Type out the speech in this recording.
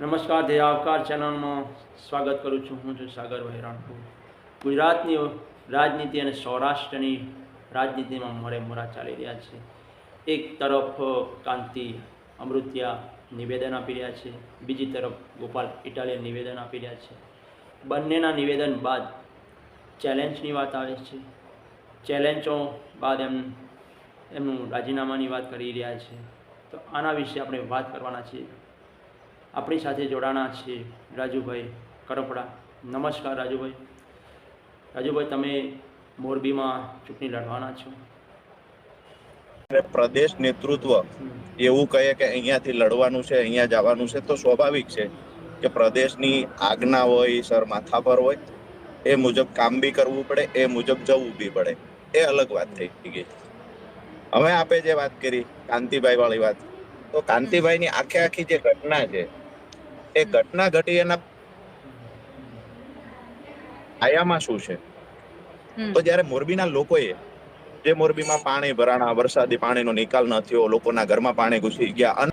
નમસ્કાર દયાવકાર ચેનલમાં સ્વાગત કરું છું હું છું સાગર વહેરાણપુર ગુજરાતની રાજનીતિ અને સૌરાષ્ટ્રની રાજનીતિમાં મોરે મોરા ચાલી રહ્યા છે. એક તરફ કાંતિ અમૃતિયા નિવેદન આપી રહ્યા છે, બીજી તરફ ગોપાલ ઇટાલિયન નિવેદન આપી રહ્યા છે. બંનેના નિવેદન બાદ ચેલેન્જની વાત આવે છે. ચેલેન્જો બાદ એમ એમનું રાજીનામાની વાત કરી રહ્યા છે. તો આના વિશે આપણે વાત કરવાના છીએ. આપણી સાથે જોડાણા છે રાજુભાઈ કરપડા નમસ્કાર રાજુભાઈ. રાજુભાઈ તમે મોરબીમાં ચૂંટણી લડવાના છો. પ્રદેશ નેતૃત્વ એવું કહે કે અહીંયાથી લડવાનું છે અહીંયા જવાનું છે તો સ્વાભાવિક છે કે પ્રદેશની આજ્ઞા હોય સર માથા પર હોય એ મુજબ કામ બી કરવું પડે એ મુજબ જવું બી પડે. એ અલગ વાત થઈ ગઈ. હવે આપે જે વાત કરી કાંતિભાઈ વાળી વાત. તો કાંતિભાઈની આખે આખી જે ઘટના છે એ ઘટના ઘટી એના આયામાં શું છે? તો જ્યારે મોરબીના લોકોએ જે મોરબીમાં પાણી ભરાણા વરસાદી પાણીનો નિકાલ ન થયો લોકોના ઘરમાં પાણી ઘૂસી ગયા અને